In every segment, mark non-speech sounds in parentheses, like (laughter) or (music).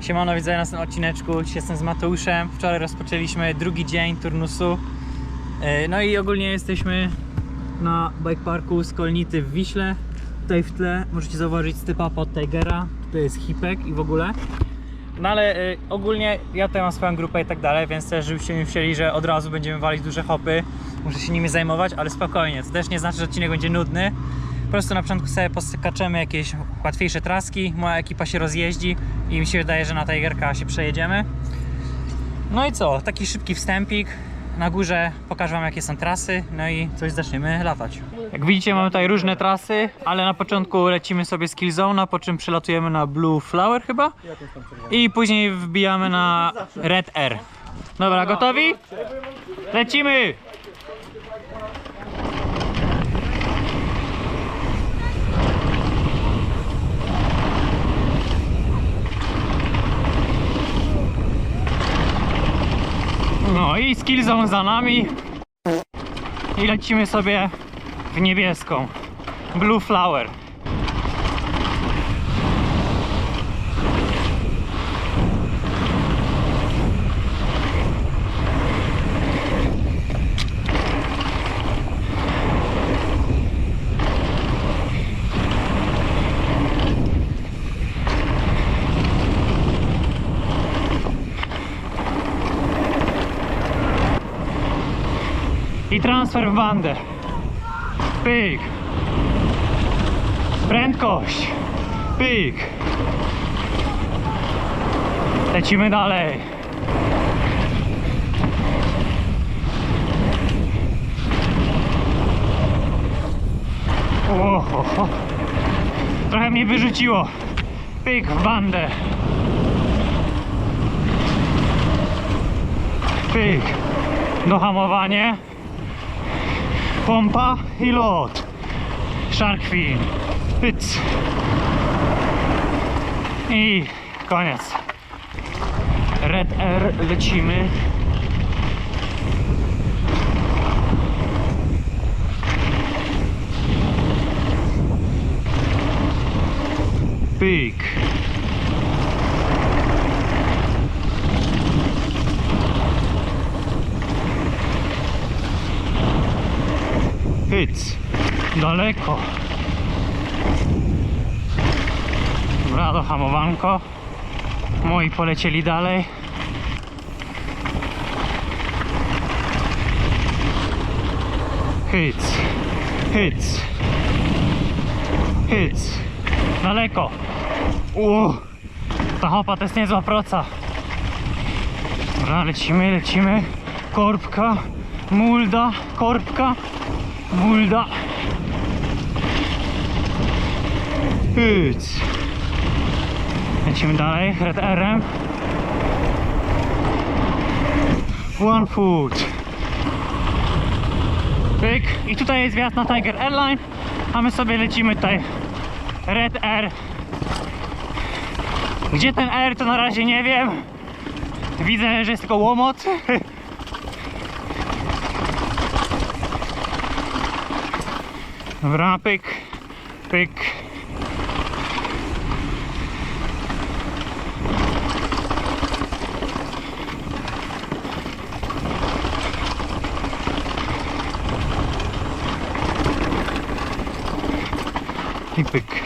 Siemano, widzę na odcineczku. Dzisiaj jestem z Mateuszem. Wczoraj rozpoczęliśmy drugi dzień turnusu. E, No i ogólnie jesteśmy na bike parku Skolnity w Wiśle. Tutaj w tle możecie zauważyć stypa pod Tigera. Tutaj jest hipek i w ogóle. No ale e, ogólnie ja tutaj mam swoją grupę i tak dalej, więc też żebyście nie myśleli, że od razu będziemy walić duże hopy. Muszę się nimi zajmować, ale spokojnie. To też nie znaczy, że odcinek będzie nudny. Po prostu na początku sobie poskaczemy jakieś łatwiejsze traski, moja ekipa się rozjeździ i mi się wydaje, że na Tigerka się przejedziemy. No i co, taki szybki wstępik. Na górze pokażę Wam jakie są trasy, no i coś zaczniemy latać. Jak widzicie mamy tutaj różne trasy, ale na początku lecimy sobie z Killzone, po czym przelatujemy na Blue Flower chyba i później wbijamy na Red Air. Dobra, gotowi? Lecimy! No i Skillzone za nami. I lecimy sobie w niebieską. Blue Flower i transfer w bandę. Pyk. Prędkość. Pyk. Lecimy dalej. O, ho, ho. Trochę mnie wyrzuciło. Pyk w bandę. Pyk. Dohamowanie pompa i lot. Shark fin. Pyc. I koniec. Red Air lecimy. Pyk. Hyc. Daleko. Dobra, do hamowanko. Moi polecieli dalej. Hyc. Hyc. Hyc. Daleko. Uuu. Ta hopa to jest niezła proca. Dobra, lecimy, lecimy. Korbka. Mulda. Korbka. Mulda. Hyc. Lecimy dalej, Red RM. One foot. Pyk. I tutaj jest wjazd na Tiger Airline, a my sobie lecimy tutaj Red Air. Gdzie ten Air to na razie nie wiem. Widzę, że jest tylko łomot. (laughs) Pyk. I pyk.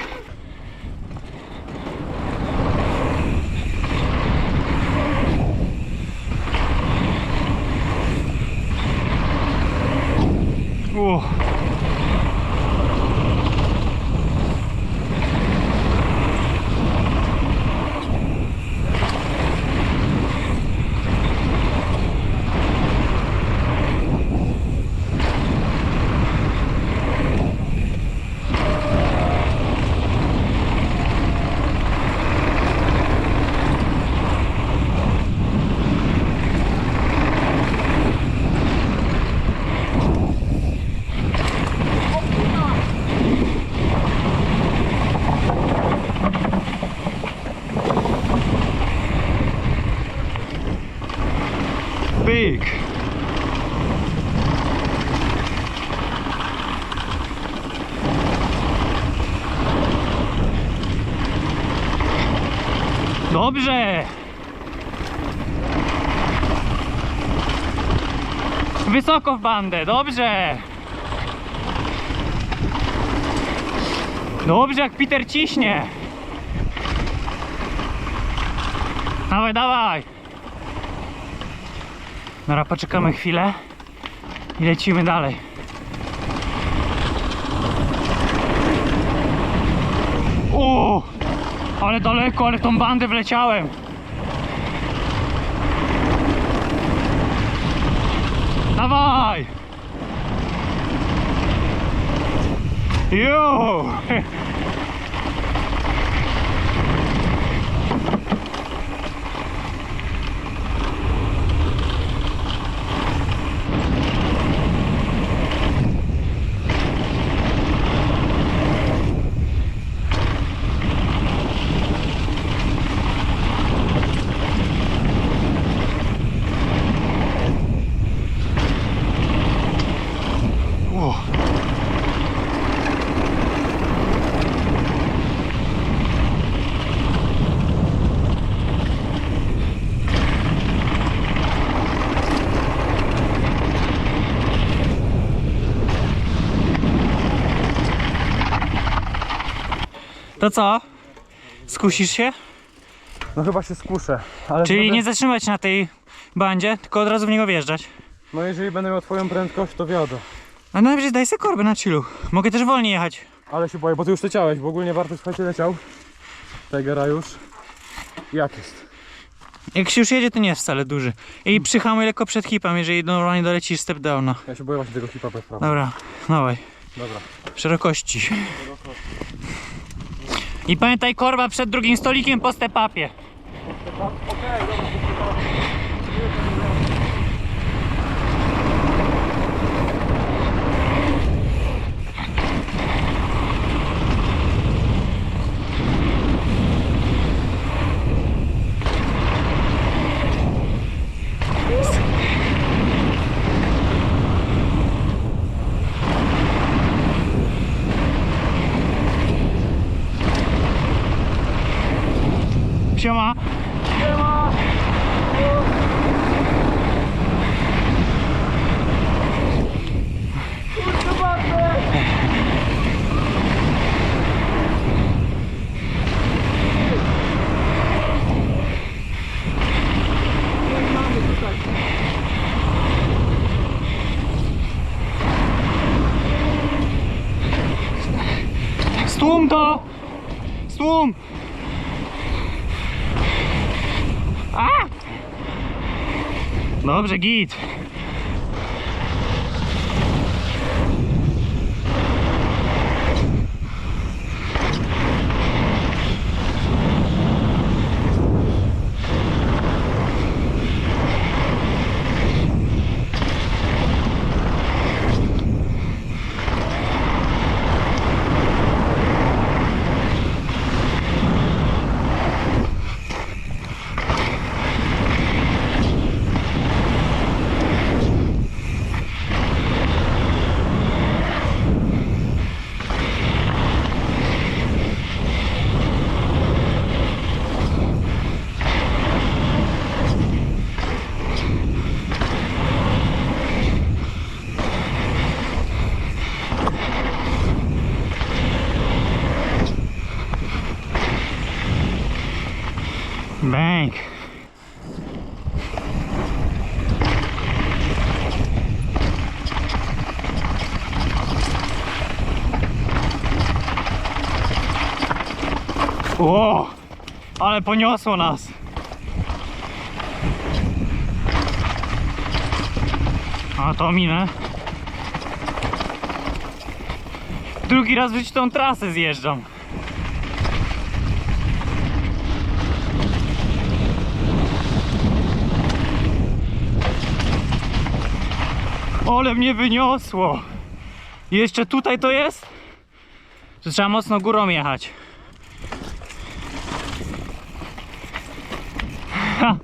Dobrze! Wysoko w bandę, dobrze! Dobrze, jak Peter ciśnie! Dawaj, dawaj! Dobra, poczekamy chwilę i lecimy dalej. O! Ale daleko, ale w tą bandę wleciałem. Dawaj! Jo! To co? Skusisz się? No chyba się skuszę, ale Czyli nie zatrzymać na tej bandzie, tylko od razu w niego wjeżdżać. No jeżeli będę miał twoją prędkość, to wiodę. A najwyżej daj sobie korbę na chillu. Mogę też wolniej jechać. Ale się boję, bo ty już leciałeś, bo ogólnie Bartek słuchajcie leciał. Tigera już. Jak jest? Jak się już jedzie, to nie jest wcale duży. I przyhamuj lekko przed hipem, jeżeli normalnie dolecisz step downa. Ja się boję właśnie tego hipa bez prawa. Dobra, dawaj. Dobra. Szerokości. I pamiętaj korba przed drugim stolikiem po stepapie. Siema. Stłum to! Stłum! A! Dobrze, git. Bang. O, ale poniosło nas. A to minę. Drugi raz w życiu tą trasę zjeżdżam. Ale mnie wyniosło. Jeszcze tutaj to jest? To trzeba mocno górą jechać. Ha.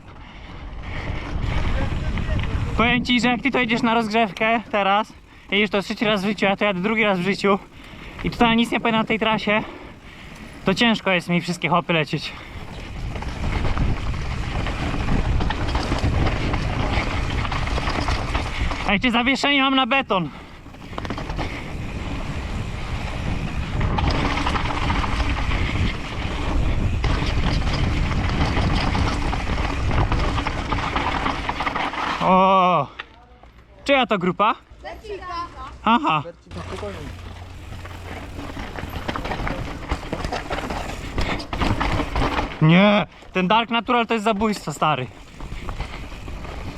Powiem ci, że jak ty to jedziesz na rozgrzewkę teraz, jedziesz to trzeci raz w życiu, a to jadę drugi raz w życiu i tutaj nic nie powiem na tej trasie, to ciężko jest mi wszystkie hopy lecieć. Ej, czy zawieszenie mam na beton? O! Czyja to grupa? Aha. Nie, ten Dark Natural to jest zabójstwo, stary.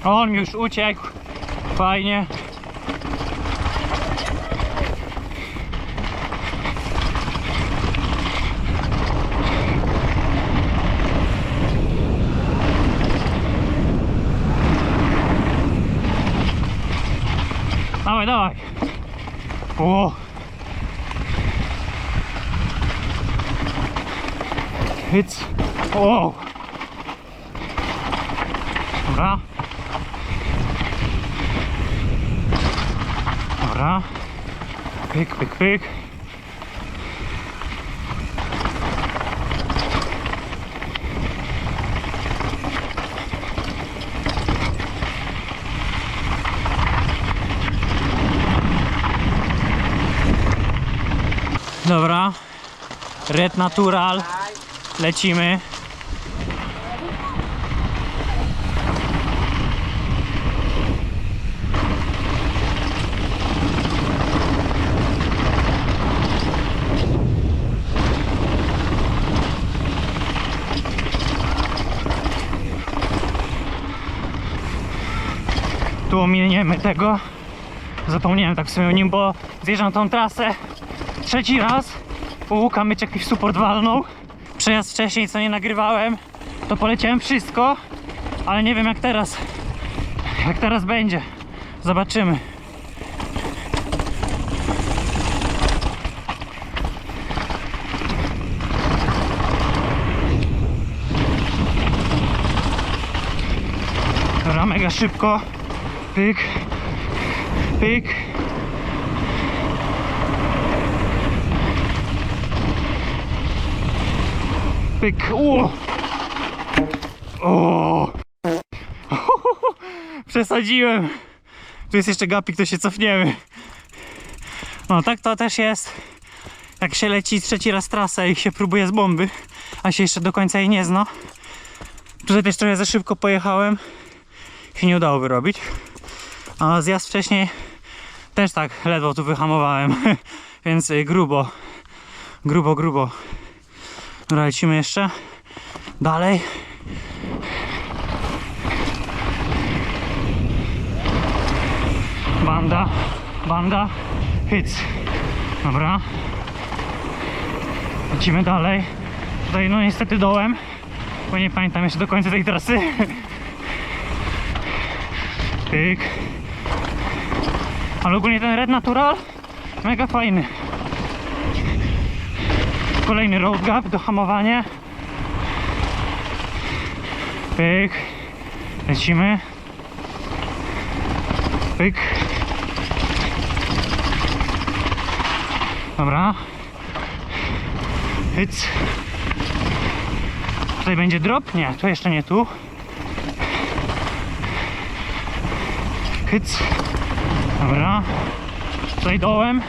On już uciekł. Fajnie. Dawaj, dawaj. O. Hyc. O. Dobra. Dobra. Pyk, pyk, pyk. Dobra. Red Natural. Lecimy. Tu ominiemy tego. Zapomniałem tak sobie o nim, bo zjeżdżam tą trasę trzeci raz. U Łuka mi w support walnął. Przejazd wcześniej, co nie nagrywałem, to poleciałem wszystko, ale nie wiem jak teraz. Jak teraz będzie. Zobaczymy. Dobra, mega szybko. Pyk. Pyk. Pyk. O! O! (laughs) Przesadziłem. Tu jest jeszcze gapik, to się cofniemy. No tak to też jest. Jak się leci trzeci raz trasę i się próbuje z bomby, a się jeszcze do końca jej nie zna. Tutaj też trochę za szybko pojechałem. Się nie udało wyrobić. A zjazd wcześniej też tak ledwo tu wyhamowałem. (laughs) Więc y, grubo. Grubo, grubo. Dobra, lecimy jeszcze. Dalej. Banda, banda, hits. Dobra. Lecimy dalej. Tutaj no niestety dołem, bo nie pamiętam jeszcze do końca tej trasy. (laughs) Pyk. Ale ogólnie ten Red Natural mega fajny. Kolejny road gap do hamowania. Pyk. Lecimy. Pyk. Dobra. Hyc. Tutaj będzie drop? Nie, to jeszcze nie tu. Hyc. Dobra. Tutaj dołem.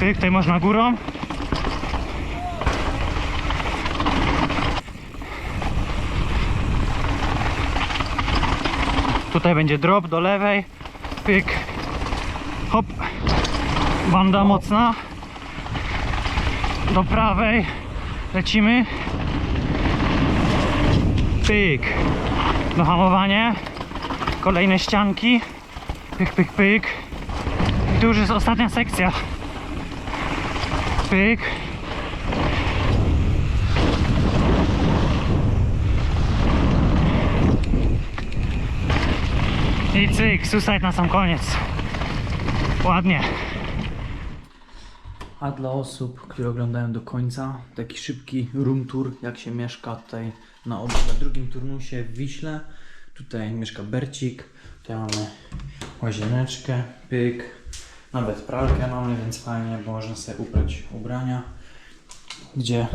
Pyk, tutaj można górą. Tutaj będzie drop do lewej. Pyk. Hop. Banda mocna. Do prawej. Lecimy. Pyk. Do hamowania. Kolejne ścianki. Pyk, pyk, pyk. I tu już jest ostatnia sekcja. Pyk. I cyk, suicide na sam koniec. Ładnie. A dla osób, które oglądają do końca, taki szybki room tour, jak się mieszka tutaj na, na drugim turnusie w Wiśle. Tutaj mieszka Bercik, tutaj mamy łazieneczkę, pyk, nawet pralkę mamy, więc fajnie, bo można sobie ubrać ubrania. Gdzie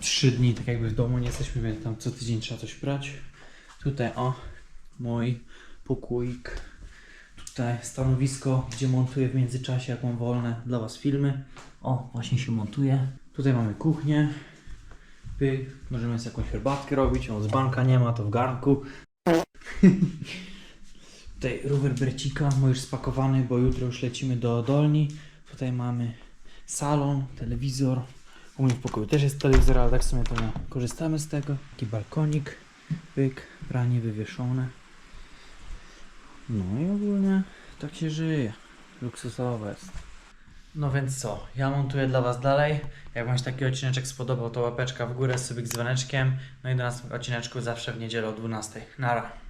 trzy dni, tak jakby w domu nie jesteśmy, więc tam co tydzień trzeba coś prać. Tutaj o, mój pokójk. Tutaj stanowisko, gdzie montuję w międzyczasie, jak mam wolne dla Was filmy. O, właśnie się montuje. Tutaj mamy kuchnię. Pyk. Możemy sobie jakąś herbatkę robić. O, z banka nie ma, to w garnku. (laughs) Tutaj rower Bercika, mój już spakowany, bo jutro już lecimy do Dolni. Tutaj mamy salon, telewizor. U mnie w pokoju też jest telewizor, ale tak w sumie to nie korzystamy z tego. Taki balkonik, pyk, pranie wywieszone. No i ogólnie tak się żyje. Luksusowe jest. No więc co, ja montuję dla Was dalej. Jak Wam się taki odcineczek spodobał, to łapeczka w górę, subik z dzwoneczkiem. No i do następnego odcineczku zawsze w niedzielę o 12. Nara.